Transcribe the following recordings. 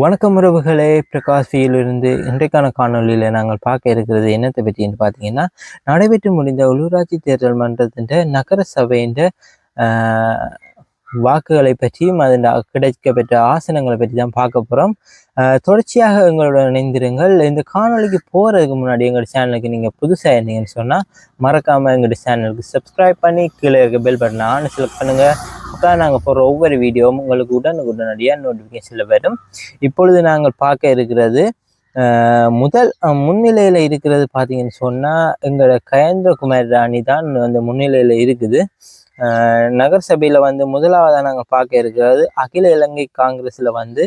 வணக்கம் உறவுகளே. பிரகாசியிலிருந்து இன்றைக்கான காணொலியில் நாங்கள் பார்க்க இருக்கிறது என்னத்தை பற்றின்னு பார்த்தீங்கன்னா நடைபெற்று முடிந்த உள்ளூராட்சி தேர்தல் மன்றத்தின் நகர சபையின் வாக்குகளை பற்றியும் அதன் கிடைக்கப்பெற்ற ஆசனங்களை பற்றி தான் பார்க்க போகிறோம் தொடர்ச்சியாக எங்களுடன் இணைந்திருங்கள். இந்த காணொலிக்கு போகிறதுக்கு முன்னாடி எங்களோட சேனலுக்கு நீங்கள் புதுசாக இருந்தீங்கன்னு சொன்னால் மறக்காமல் எங்களோட சேனலுக்கு சப்ஸ்கிரைப் பண்ணி கீழே இருக்க பெல் பட்டனை ஆன் செலக்ட் பண்ணுங்கள் அப்போ நாங்கள் போடுற ஒவ்வொரு வீடியோவும் உங்களுக்கு உடனுக்குடனடியாக நோட்டிஃபிகேஷனில் வரும். இப்பொழுது நாங்கள் பார்க்க இருக்கிறது முதல் முன்னிலையில் இருக்கிறது பார்த்தீங்கன்னு சொன்னால் எங்களோட கயேந்திரகுமார் ராணி தான் வந்து முன்னிலையில் இருக்குது. நகரசபையில் வந்து முதலாவதாக நாங்கள் பார்க்க இருக்கிறது அகில இலங்கை காங்கிரஸில் வந்து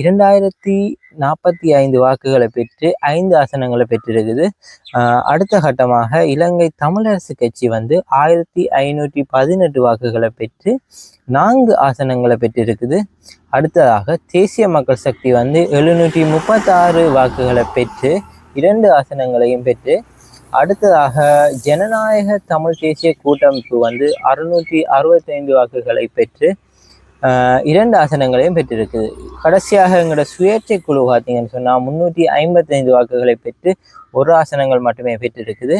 இரண்டாயிரத்தி நாற்பத்தி ஐந்து வாக்குகளை பெற்று ஐந்து ஆசனங்களை பெற்றிருக்குது. அடுத்த கட்டமாக இலங்கை தமிழரசு கட்சி வந்து ஆயிரத்தி ஐநூற்றி பதினெட்டு வாக்குகளை பெற்று நான்கு ஆசனங்களை பெற்றிருக்குது. அடுத்ததாக தேசிய மக்கள் சக்தி வந்து எழுநூற்றி முப்பத்தாறு வாக்குகளை பெற்று இரண்டு ஆசனங்களையும் பெற்று அடுத்ததாக ஜனநாயக தமிழ் தேசிய கூட்டமைப்பு வந்து அறுநூற்றி அறுபத்தைந்து வாக்குகளை பெற்று இரண்டு ஆசனங்களையும் பெற்றிருக்குது கடைசியாக எங்களோட சுயேட்சை குழு பார்த்தீங்கன்னு சொன்னால் முன்னூற்றி ஐம்பத்தைந்து வாக்குகளை பெற்று ஒரு ஆசனங்கள் மட்டுமே பெற்றிருக்குது.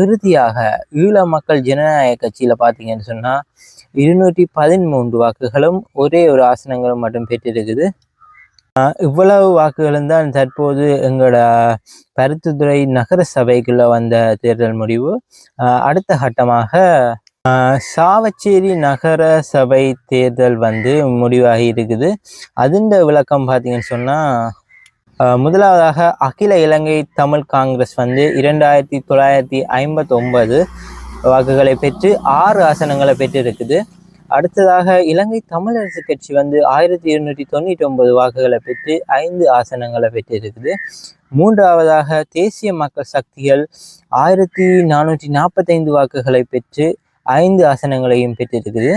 இறுதியாக ஈழ மக்கள் ஜனநாயக கட்சியில் பார்த்தீங்கன்னு சொன்னால் இருநூற்றி பதிமூன்று வாக்குகளும் ஒரே ஒரு ஆசனங்களும் மட்டும் பெற்றிருக்குது. இவ்வளவு வாக்குகளும் தான் தற்போது எங்களோட பருத்துத்துறை நகர சபைக்குள்ளே வந்த தேர்தல் முடிவு. அடுத்த கட்டமாக சாவச்சேரி நகர சபை தேர்தல் வந்து முடிவாகி இருக்குது. அதுண்ட விளக்கம் பார்த்தீங்கன்னு சொன்னால் முதலாவதாக அகில இலங்கை தமிழ் காங்கிரஸ் வந்து இரண்டாயிரத்தி தொள்ளாயிரத்தி ஐம்பத்தி ஒன்பது வாக்குகளை பெற்று ஆறு ஆசனங்களை பெற்றிருக்குது. அடுத்ததாக இலங்கை தமிழரசு கட்சி வந்து ஆயிரத்தி இருநூற்றி தொண்ணூற்றி ஒன்பது வாக்குகளை பெற்று ஐந்து ஆசனங்களை பெற்றிருக்குது. மூன்றாவதாக தேசிய மக்கள் சக்திகள் ஆயிரத்தி நானூற்றி நாற்பத்தைந்து வாக்குகளை பெற்று ஐந்து ஆசனங்களையும் பெற்றிருக்குது.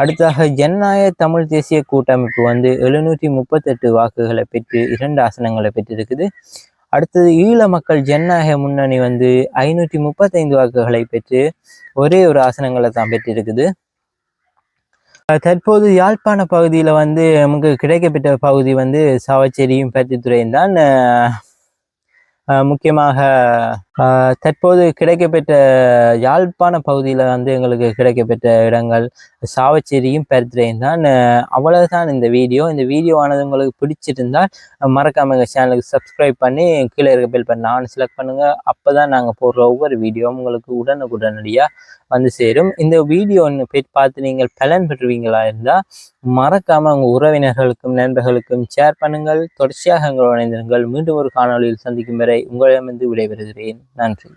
அடுத்ததாக ஜனநாயக தமிழ் தேசிய கூட்டமைப்பு வந்து எழுநூற்றி முப்பத்தெட்டு வாக்குகளை பெற்று இரண்டு ஆசனங்களை பெற்றிருக்குது. அடுத்தது ஈழ மக்கள் ஜனநாயக முன்னணி வந்து ஐநூற்றி முப்பத்தைந்து வாக்குகளை பெற்று ஒரே ஒரு ஆசனங்களை தான் பெற்றிருக்குது. தற்போது யாழ்ப்பாண பகுதியில் வந்து நமக்கு கிடைக்கப்பட்ட பகுதி வந்து சாவச்சேரியும் பருத்தித்துறையும் தான் முக்கியமாக தற்போது கிடைக்கப்பெற்ற யாழ்ப்பாண பகுதியில் வந்து எங்களுக்கு கிடைக்கப்பெற்ற இடங்கள் சாவச்சேரியும் பெருத்துறையும் தான். அவ்வளவுதான் இந்த வீடியோ. இந்த வீடியோ ஆனது உங்களுக்கு பிடிச்சிருந்தால் மறக்காம எங்கள் சேனலுக்கு சப்ஸ்கிரைப் பண்ணி கீழே இருக்க பில் பண்ண நான் செலக்ட் பண்ணுங்கள் அப்போ தான் நாங்கள் போடுற ஒவ்வொரு வீடியோவும் உங்களுக்கு உடனுக்குடனடியாக வந்து சேரும். இந்த வீடியோ ஒன்று பார்த்து நீங்கள் பலன் பெற்றுவீங்களா இருந்தால் மறக்காமல் உங்கள் உறவினர்களுக்கும் நண்பர்களுக்கும் ஷேர் பண்ணுங்கள். தொடர்ச்சியாக எங்களோட இணைந்திருங்கள். மீண்டும் ஒரு காணொலியில் சந்திக்கும் வரை உங்களிடமிருந்து விடைபெறுகிறேன். நன்றி